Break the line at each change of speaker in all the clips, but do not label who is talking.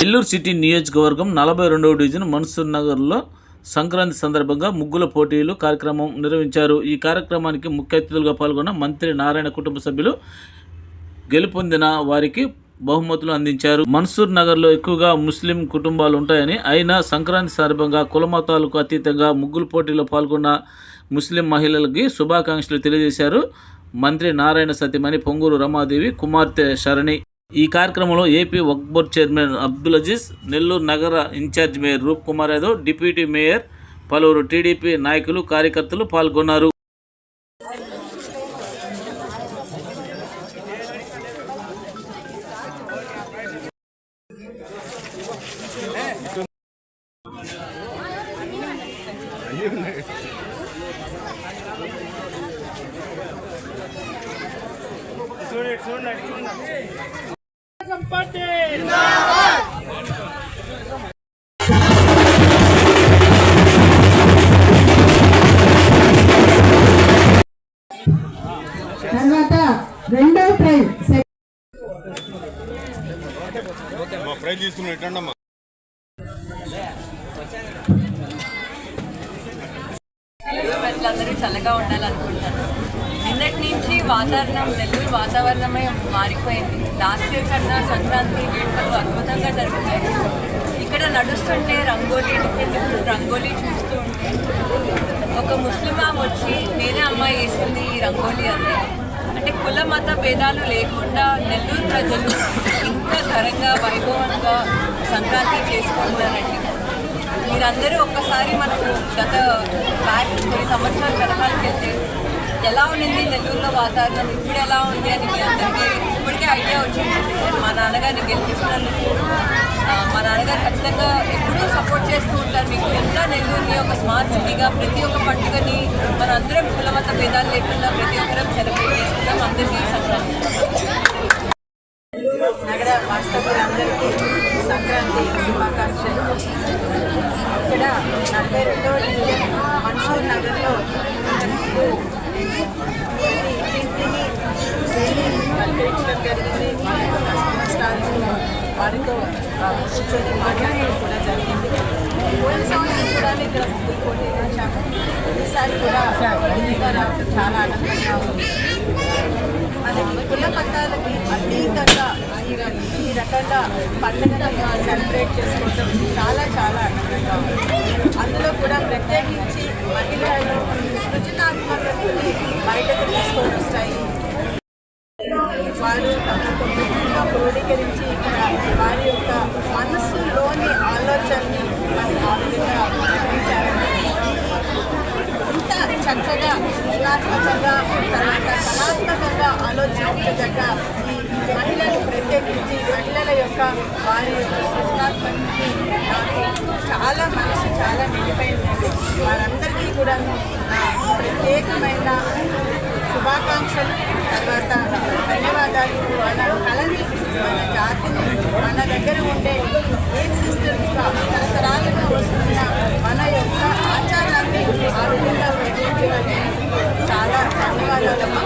Nellore city నియోజకవర్గం నలభై రెండవ డివిజన్ మన్సూర్ నగర్లో సంక్రాంతి సందర్భంగా ముగ్గుల పోటీలు కార్యక్రమం నిర్వహించారు. ఈ కార్యక్రమానికి ముఖ్య అతిథులుగా పాల్గొన్న మంత్రి నారాయణ కుటుంబ సభ్యులు గెలుపొందిన వారికి బహుమతులు అందించారు. మన్సూర్ నగర్లో ఎక్కువగా ముస్లిం కుటుంబాలు ఉంటాయని అయినా సంక్రాంతి సందర్భంగా కులమతాలకు అతీతంగా ముగ్గుల పోటీలో పాల్గొన్న ముస్లిం మహిళలకి శుభాకాంక్షలు తెలియజేశారు మంత్రి నారాయణ సత్యమణి పొంగూరు రమాదేవి కుమార్తె శరణి. ఈ కార్యక్రమంలో ఏపీ వక్ఫ్ చైర్మన్ అబ్దుల్ అజీజ్ నెల్లూరు నగర incharge mayor Roop Kumar Yadav deputy mayor పలువురు టీడీపీ నాయకులు కార్యకర్తలు పాల్గొన్నారు.
తర్వాత రెండో ప్రైజ్
ప్రైజ్
ప్రజలందరూ చల్లగా ఉండాలనుకుంటాను నిన్నటి నుంచి వాతావరణం నెల్లూరు వాతావరణమే మారిపోయింది. లాస్ట్ ఇయర్ కన్నా సంక్రాంతి వేడుకలు అద్భుతంగా జరుగుతాయి ఇక్కడ నడుస్తుంటే రంగోలీ డిఫరెంట్ డిఫరెంట్ రంగోలీ చూస్తూ ఉంటే ఒక ముస్లిం ఆమె వచ్చి నేనే అమ్మాయి వేసింది ఈ రంగోలీ అని. అంటే కుల మత భేదాలు లేకుండా నెల్లూరు ప్రజలు ఇంకా ఘనంగా వైభవంగా సంక్రాంతి చేసుకుంటున్నారండి. మీరందరూ ఒక్కసారి మనకు గత బ్యాక్ కొన్ని సంవత్సరాల వెనకాలకి వెళ్తే ఎలా ఉండింది నెల్లూరులో వాతావరణం? ఇప్పుడు ఎలా ఉంది అని మీ అందరికీ ఇప్పటికే ఐడియా వచ్చింది. మా నాన్నగారిని గెలిపించినందుకు మా నాన్నగారు ఖచ్చితంగా ఎప్పుడూ సపోర్ట్ చేస్తూ ఉంటారు మీకు. ఎంత నెల్లూరుని ఒక స్మార్ట్ సిటీగా ప్రతి ఒక్క పండుగని మనందరం కులమత భేదాలు లేకుండా ప్రతి ఒక్కరం సెలబ్రేట్ చేస్తున్నాం అందరికీ సంక్రాంతి. నగర వాస్తవులందరికీ సంక్రాంతి శుభాకాంక్షలు. ఇక్కడ నలభై రెండవ డివిజన్ మన్సూర్ నగర్లో పలకరించడం జరిగింది వాళ్ళ యొక్క కష్ట వారితో కూర్చొని మాట్లాడడం కూడా జరిగింది పోయిన సంవత్సరం కూడా ఇక్కడ పోటీ వచ్చాము ఈసారి కూడా ముందుగా రావడం చాలా ఆనందంగా ఉంది మనకి కుల మతాలకి అతీతంగా ఈ ర- ఈ రకంగా పండుగను సెలబ్రేట్ చేసుకోవడం చాలా చాలా ఆనందంగా ఉంది. అందులో కూడా ప్రత్యేకించి మహిళలు వారు తమకు క్రోడీకరించి ఇక్కడ వారి యొక్క మనస్సులోని ఆలోచనని మనకు ఆ విధంగా ఇంత చక్కగా సృజనాత్మకంగా తర్వాత కళాత్మకంగా ఆలోచించదగ్గ ఈ మహిళలు ప్రత్యేకించి మహిళల యొక్క వారి యొక్క సృజనాత్మకకి నాకు చాలా మనసు చాలా నిండిపోయిందండి వారందరికీ కూడా ప్రత్యేకమైన శుభాకాంక్షలు తర్వాత ధన్యవాదాలు మన కళని మన జాతిని మన దగ్గర ఉండే ఏ సిస్టమ్స్ తరతరాలుగా వస్తున్న మన యొక్క ఆచారాన్ని ఆ విధంగా చాలా ధన్యవాదాలు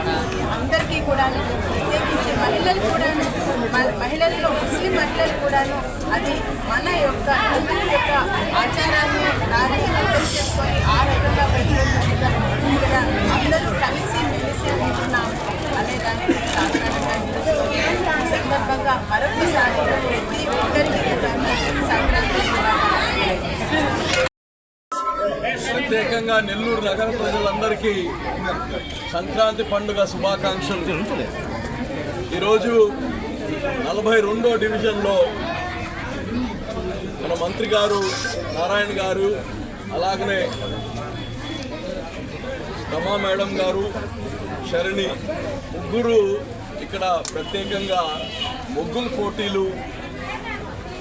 అందరికీ కూడాను ప్రత్యేకించి మహిళలు కూడాను మ- మహిళల్లో ముస్లిం మహిళలు కూడాను అది మన యొక్క హిందువుల యొక్క ఆచారాన్ని దాన్ని అర్థం చేసుకొని ఆ రకంగా ప్రతిరోజుగా ఇక్కడ అందరూ కలిసి మెలిసి ఉంటున్నాము సందర్భంగా మరొకసారి ప్రతి ఒక్కరికి సంక్రాంతి
ప్రత్యేకంగా నెల్లూరు నగర ప్రజలందరికీ సంక్రాంతి పండుగ శుభాకాంక్షలు ఈరోజు నలభై రెండో డివిజన్లో మన మంత్రి గారు నారాయణ గారు అలాగనే రమా మేడం గారు శరణి ముగ్గురు ఇక్కడ ప్రత్యేకంగా ముగ్గులు పోటీలు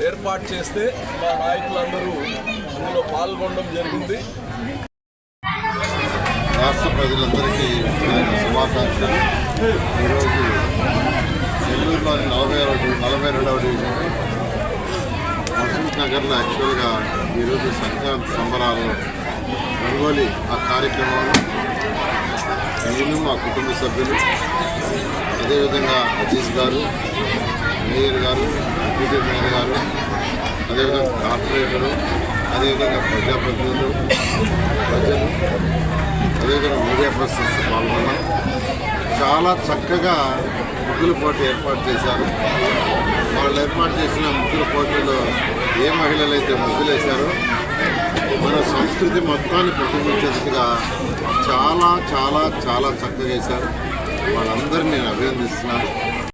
ఏర్పాటు చేస్తే మా నాయకులందరూ అందులో పాల్గొనడం జరిగింది.
రాష్ట్ర ప్రజలందరికీ శుభాకాంక్షలు. ఈరోజు నెల్లూరులోని నలభై రెండు నలభై రెండవ డివిజన్. మసూద్ నగర్లో యాక్చువల్గా ఈరోజు సంక్రాంతి సంబరాలు రంగోలీ ఆ కార్యక్రమాలు నేను మా కుటుంబ సభ్యులు అదేవిధంగా అజీజ్ గారు మేయర్ గారు డిప్యూటీ మేయర్ గారు అదేవిధంగా కార్పొరేటరు అదేవిధంగా ప్రజాప్రతినిధులు ప్రజలు అదేవిధంగా మీడియా పర్సన్స్ పాల్గొన్నాం. చాలా చక్కగా ముగ్గుల పోటీ ఏర్పాటు చేశారు. వాళ్ళు ఏర్పాటు చేసిన ముగ్గుల పోటీలో ఏ మహిళలు అయితే ముగ్గులేశారో మన సంస్కృతి మొత్తాన్ని ప్రతిబింబించేట్టుగా చాలా చాలా చాలా చక్కగా చేశారు. వాళ్ళందరినీ నేను అభినందిస్తున్నాను.